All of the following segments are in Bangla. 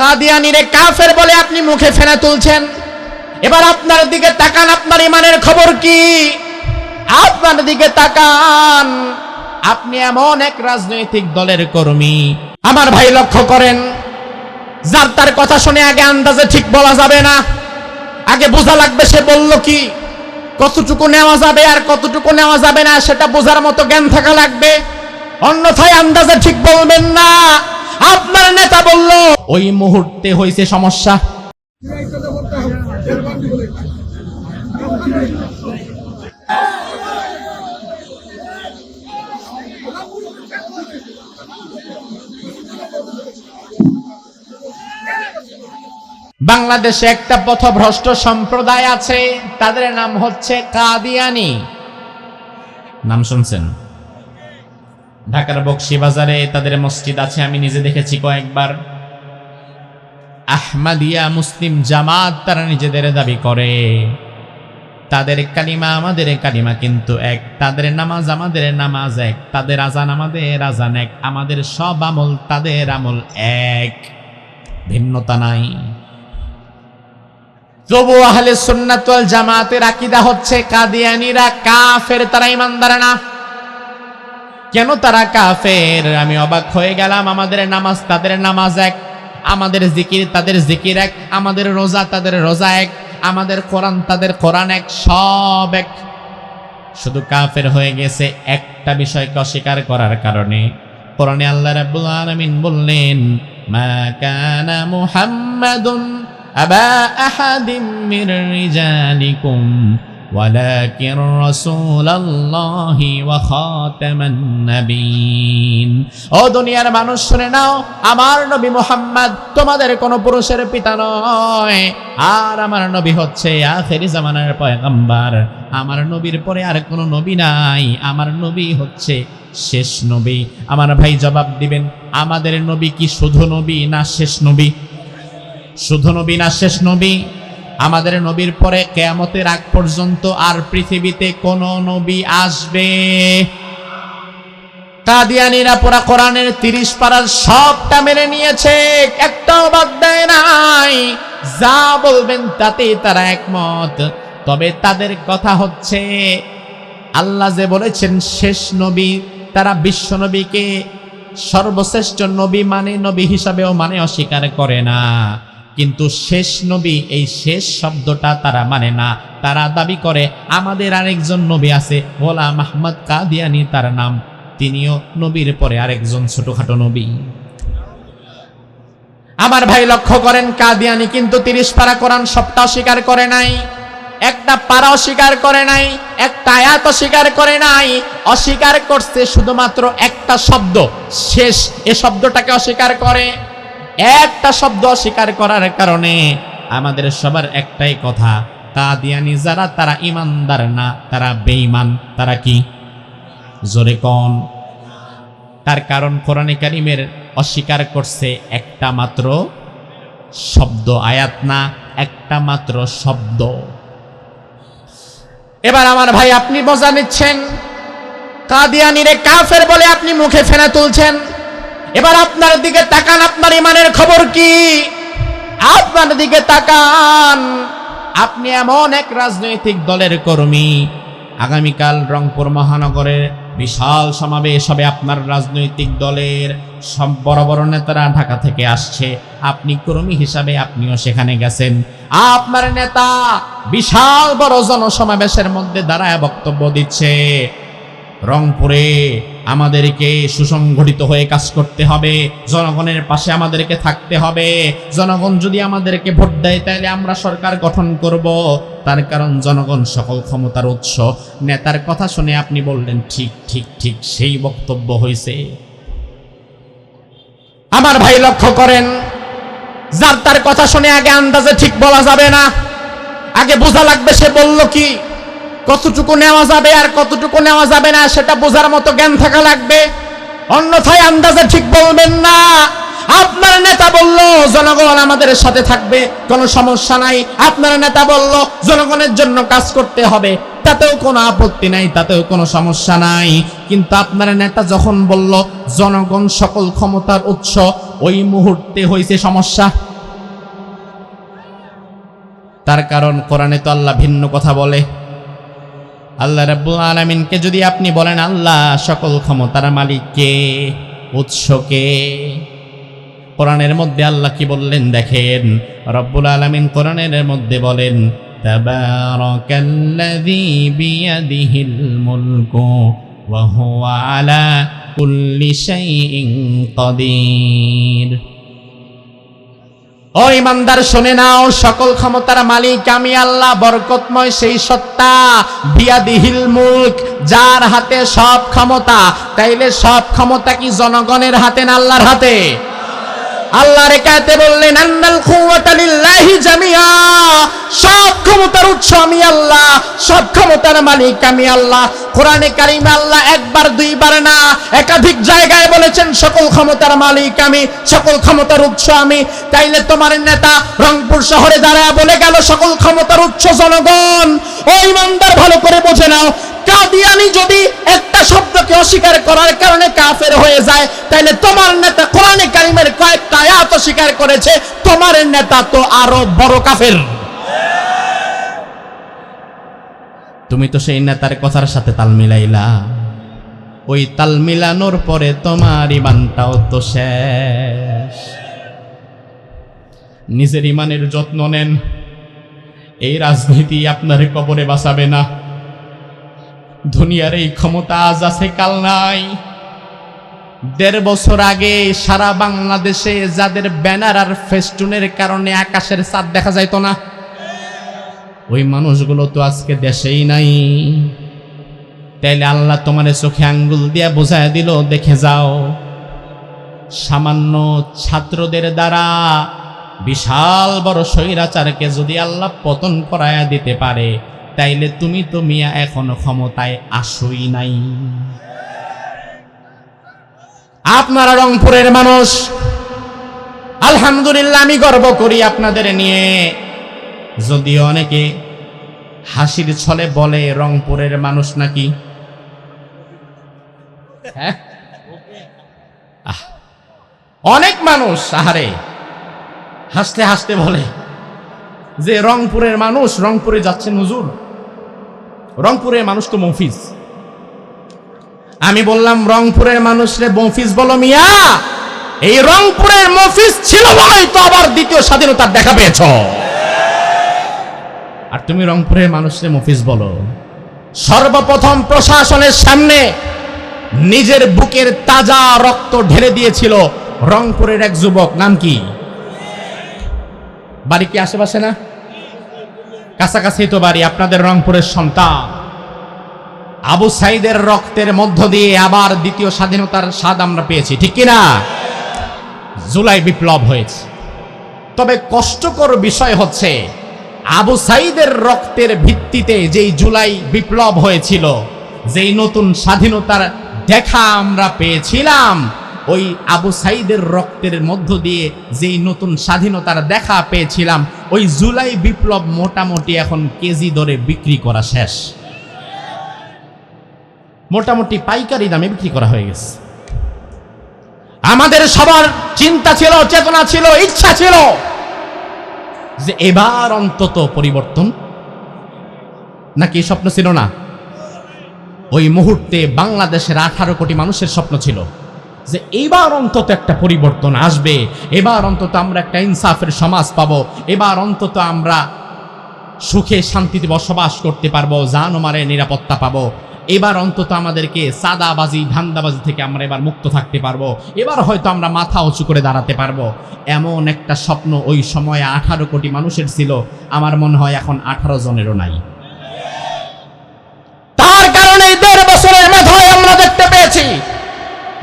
কাদিয়ানিরে কাফের বলে আপনি মুখে ফেনা তুলছেন। এবার আপনার দিকে তাকান, আপনার ইমানের খবর কি? আপনার দিকে তাকান। আপনি এমন এক রাজনৈতিক দলের কর্মী। আমার ভাই লক্ষ্য করেন, যার তার কথা শুনে আগে আন্দাজে ঠিক বলা যাবে না। আগে বোঝা লাগবে সে বলল কি, কতটুকু নেওয়া যাবে আর কতটুকু নেওয়া যাবে না, সেটা বোঝার মতো জ্ঞান থাকা লাগবে। অন্যথায় আন্দাজে ঠিক বলবেন না। আপনার নেতা বলল, ওই মুহূর্তে হয়েছে সমস্যা। বাংলাদেশে একটা পথভ্রষ্ট সম্প্রদায় আছে, তাদের নাম হচ্ছে কাদিয়ানি। নাম শুনছেন? ঢাকার বক্সি বাজারে তাদের মসজিদ আছে, আমি নিজে দেখেছি কয়েকবার। আহমাদিয়া মুসলিম জামাত তারা নিজেদের দাবি করে। তাদের কালিমা আমাদের কালিমা কিন্তু এক, তাদের নামাজ আমাদের নামাজ এক, তাদের আজান আমাদের আজান এক, আমাদের সব আমল তাদের আমল এক। ভিন্নতা নাই। তবু আহলে সুন্নাত ওয়াল জামাতের আকীদা হচ্ছে কাদিয়ানীরা কাফের, তারা ইমানদার না। কেন তারা কাফের? আমি অবাক হয়ে গেলাম, আমাদের নামাজ তাদের নামাজ এক, আমাদের জিকির তাদের জিকির এক, আমাদের রোজা তাদের রোজা এক, আমাদের কোরআন তাদের কোরআন এক, সব এক। শুধু কাফের হয়ে গেছে একটা বিষয়কে অস্বীকার করার কারণে। কোরআনে আল্লাহ রাব্বুল আলামিন বললেন, মা কানা মুহাম্মাদুন আবা আহাদিম মির রিজালিকুম ولكن رسول الله وخاتم النبيين ও দুনিয়ার মানুষ শুনে নাও আমার নবী মুহাম্মদ তোমাদের কোন পুরুষের পিতা নয় আর আমার নবী হচ্ছে আখেরি জামানার পয়গম্বর আমার নবীর পরে আর কোনো নবী নাই আমার নবী হচ্ছে শেষ নবী আমার ভাই জবাব দিবেন আমাদের নবী কি শুধু নবী না শেষ নবী শুধু নবী না শেষ নবী আমাদের নবীর পরে কেয়ামতের আগ পর্যন্ত আর পৃথিবীতে কোন নবী আসবে। কাদিয়ানিরা পুরা কোরআনের তিরিশ পাড়ার সবটা মেনে নিয়েছে, একটাও বাদ দেয় নাই। যা বলবেন তাতেই তারা একমত। তবে তাদের কথা হচ্ছে, আল্লাহ যে বলেছেন, শেষ নবী তারা বিশ্ব নবীকে সর্বশ্রেষ্ঠ নবী মানে নবী হিসাবেও মানে অস্বীকার করে না। কিন্তু শেষ নবী, এই শেষ শব্দটা তারা মানে না। তারা দাবি করে, আমাদের আরেকজন নবী আছে, গোলাম মাহমদ কাদিয়ানি তার নাম। তিনিও নবীর পরে আরেকজন ছোটখাটো নবী। আমার ভাই লক্ষ্য করেন, কাদিয়ানি কিন্তু তিরিশ পারা কোরআন সবটা স্বীকার করে নাই। একটা পারা অস্বীকার করে নাই, একটা আয়াত অস্বীকার করে নাই। অস্বীকার করছে শুধুমাত্র একটা শব্দ। শেষ এ শব্দটাকে অস্বীকার করে। একটা শব্দ অস্বীকার করার কারণে আমাদের সবার একটাই কথা, কাদিয়ানি যারা, তারা ইমানদার না, তারা বেঈমান, তারা কি? জোরে কন। তার কারণ কোরআনে কারিমের অস্বীকার করছে একটা মাত্র শব্দ আয়াত না, একটা মাত্র শব্দ। এবার আমার ভাই, আপনি মজা নিচ্ছেন, কাদিয়ানিরে কাফের বলে আপনি মুখে ফেনা তুলছেন। এবার আপনার দিকে তাকান, আপনার ইমানের খবর কি? আপনার দিকে তাকান। আপনি এমন এক রাজনৈতিক দলের কর্মী। আগামীকাল রংপুর মহানগরের বিশাল সমাবেশ হবে আপনার রাজনৈতিক দলের। সব বড় বড় নেতারা ঢাকা থেকে আসছে। আপনি কর্মী হিসাবে আপনিও সেখানে গেছেন। আপনার নেতা বিশাল বড় জনসমাবেশের মধ্যে দাঁড়ায় বক্তব্য দিচ্ছে। রংপুরে আমাদেরকে সুসংগঠিত হয়ে কাজ করতে হবে, জনগণের পাশে আমাদেরকে থাকতে হবে। জনগণ যদি আমাদেরকে ভোট দেয়, তাহলে আমরা সরকার গঠন করব। তার কারণ জনগণ সকল ক্ষমতার উৎস। নেতার কথা শুনে আপনি বললেন, ঠিক ঠিক ঠিক, সেই বক্তব্য হয়েছে। আমার ভাই লক্ষ্য করেন, যার তার কথা শুনে আগে আন্দাজে ঠিক বলা যাবে না। আগে বোঝা লাগবে সে বলল কি? কতটুকু নেওয়া যাবে আর কতটুকু নেওয়া যাবে না, সেটা বোঝার মতো জ্ঞান থাকা লাগবে। অন্যথায় আন্দাজে ঠিক বলবেন না। আপনার নেতা বলল, জনগণ আমাদের সাথে থাকবে, কোনো সমস্যা নাই। আপনার নেতা বলল, জনগণের জন্য কাজ করতে হবে। তাতেও কোনো আপত্তি নাই, তাতেও কোনো সমস্যা নাই। কিন্তু আপনার নেতা যখন বলল, জনগণ সকল ক্ষমতার উৎস, ওই মুহূর্তে হয়েছে সমস্যা। তার কারণ কোরআনে তো আল্লাহ ভিন্ন কথা বলে। আল্লাহ রাব্বুল আলামিনকে যদি আপনি বলেন, আল্লাহ, সকল ক্ষমতার মালিক কে? উৎস কে? কোরআনের মধ্যে আল্লাহ কি বললেন দেখেন? রব্বুল আলামিন কোরআনের মধ্যে বলেন, তাবারাকাল্লাযী বিয়াদিহিল মুলকু ওয়া হুয়া আলা কুল্লি শাইইন ইমানদার, শুনে নাও, সকল ক্ষমতার মালিক আমি আল্লাহ, বরকতময় সেই সত্তা, বিয়াদিহিল মুলক, যার হাতে সব ক্ষমতা। তাইলে সব ক্ষমতা কি জনগণের হাতে না আল্লাহর হাতে? আল্লাহ রেখাতে বললেন, আন্নাল কুওয়াতা লিল্লাহি জামিআ। সব ক্ষমতার উৎস আমি আল্লাহ, সব ক্ষমতার মালিক আমি আল্লাহ। কোরআনে কারিমে আল্লাহ একবার, দুইবার না, একাধিক জায়গায় বলেছেন, সকল ক্ষমতার মালিক আমি, সকল ক্ষমতার উৎস আমি। তাইলে তোমার নেতা রংপুর শহরে দাঁড়ায় বলে গেল, সকল ক্ষমতার উৎস জনগণ। ও ইমানদার, ভালো করে বোঝে নাও কাদিয়ানি যদি একটা শব্দকে অস্বীকার করার কারণে কাফের হয়ে যায়, তাইলে তোমার নেতা কোরআনে কারিমের কয়েকটা আয়াত অস্বীকার করেছে, তোমার নেতা তো আরও বড় কাফের। তুমি তো সেই নেতার কথার সাথে তাল মিলাইলা। ওই তাল মিলানোর পরে তোমার ইমানটাও তো শেষ। নিজের ইমানের যত্ন নেন। এই রাজনীতি আপনার কবরে বাঁচাবে না। দুনিয়ার এই ক্ষমতা আজ আছে, কাল নাই। দেড় বছর আগে সারা বাংলাদেশে যাদের ব্যানার আর ফেস্টুনের কারণে আকাশের চাঁদ দেখা যাইতো না, ওই মানুষগুলো তো আজকে দেশেই নাই। তাইলে আল্লাহ তোমার চোখে আঙ্গুল দিয়া বোঝায় দিল, দেখে যাও। সামান্য ছাত্রদের দ্বারা বিশাল বড় স্বৈরাচারকে যদি আল্লাহ পতন করায়া দিতে পারে তাইলে তুমি তো মিয়া এখনও ক্ষমতায় আসই নাই। আপনারা রংপুরের মানুষ, আলহামদুলিল্লাহ আমি গর্ব করি আপনাদের নিয়ে। যদিও অনেকে হাসির ছলে বলে রংপুরের মানুষ নাকি? হ্যাঁ? অনেক মানুষ, আহারে, হাসতে হাসতে বলে যে রংপুরের মানুষ, রংপুরে যাচ্ছে হুজুর। রংপুরের মানুষ তো মফিজ। আমি বললাম, রংপুরের মানুষরে মফিজ বলো মিয়া। এই রংপুরের মফিজ ছিল বলেই তো আবার দ্বিতীয় স্বাধীনতার দেখা পেয়েছ। আর তুমি রংপুরের মানুষরে মফিজ বলো। সর্বপ্রথম প্রশাসনের সামনে নিজের বুকের তাজা রক্ত ঢেলে দিয়েছিল রংপুরের এক যুবক। নাম কি? বাড়ি কি আশেপাশে না? কাছাকাছি তো বাড়ি আপনাদের রংপুরের সন্তান। আবু সাইদের রক্তের মধ্য দিয়ে আবার দ্বিতীয় স্বাধীনতার স্বাদ আমরা পেয়েছি, ঠিক কিনা? জুলাই বিপ্লব হয়েছে। তবে কষ্টকর বিষয় হচ্ছে, আবু সাইদের রক্তের ভিত্তিতে যেই জুলাই বিপ্লব হয়েছিল, যেই নতুন স্বাধীনতার দেখা আমরা পেয়েছিলাম ওই আবু সাইদের রক্তের মধ্য দিয়ে যেই নতুন স্বাধীনতার দেখা পেয়েছিলাম, ওই জুলাই বিপ্লব মোটামুটি এখন কেজি দরে বিক্রি করা শেষ। মোটামুটি পাইকারি দামে বিক্রি করা হয়ে গেছে। আমাদের সবার চিন্তা ছিল, চেতনা ছিল, ইচ্ছা ছিল যে এবার অন্তত পরিবর্তন। নাকি স্বপ্ন ছিল না? ওই মুহূর্তে বাংলাদেশের আঠারো কোটি মানুষের স্বপ্ন ছিল। যে এবার অন্তত একটা পরিবর্তন আসবে, এবার অন্তত আমরা একটা ইনসাফের সমাজ পাবো, এবার অন্তত আমরা সুখে শান্তিতে বসবাস করতে পারব জান মারে নিরাপত্তা পাবো। এবার অন্তত আমাদেরকে সাদাবাজি, ধান্দাবাজি থেকে আমরা এবার মুক্ত থাকতে পারব। এবার হয়তো আমরা মাথা উঁচু করে দাঁড়াতে পারব। এমন একটা স্বপ্ন ওই সময়ে আঠারো কোটি মানুষের ছিল, আমার মনে হয় এখন আঠারো জনেরও নাই। তার কারণে দেড় বছরের আমরা দেখতে পেয়েছি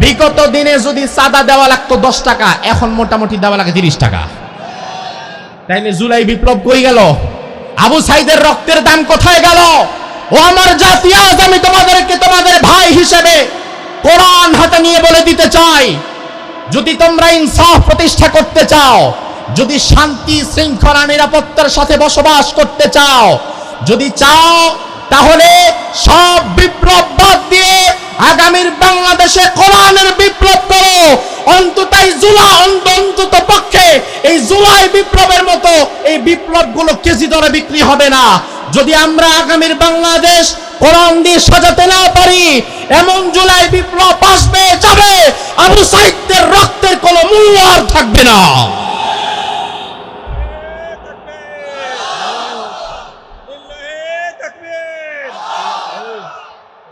বিগত দিনে যদি সাদা দেওয়া লাগতো দশ টাকা, এখন মোটামুটি দেওয়া লাগে তিরিশ টাকা। তাইলে জুলাই বিপ্লব কই গেল? আবু সাইদের রক্তের দাম কোথায় গেল? ও আমার জাতি, আজ আমি তোমাদেরকে তোমাদের ভাই হিসেবে কোরআন হাতে নিয়ে বলে দিতে চাই। যদি তোমরা ইনসাফ প্রতিষ্ঠা করতে চাও, যদি শান্তি, শৃঙ্খলা, নিরাপত্তার সাথে বসবাস করতে চাও, যদি চাও, তাহলে সব বিপ্লব বাদ দিয়ে আগামীর বাংলাদেশে কোরআনের বিপ্লব করো। অন্তত জুলা অন্ত অন্তত পক্ষে এই জুলাই বিপ্লবের মতো এই বিপ্লবগুলো কেজি দরে বিক্রি হবে না। যদি আমরা আগামীর বাংলাদেশ কোরআন দিয়ে সাজাতে না পারি, এমন জুলাই বিপ্লব আসবে যাবে, আবু সাহিত্যের রক্তের কোনো মূল্য আর থাকবে না।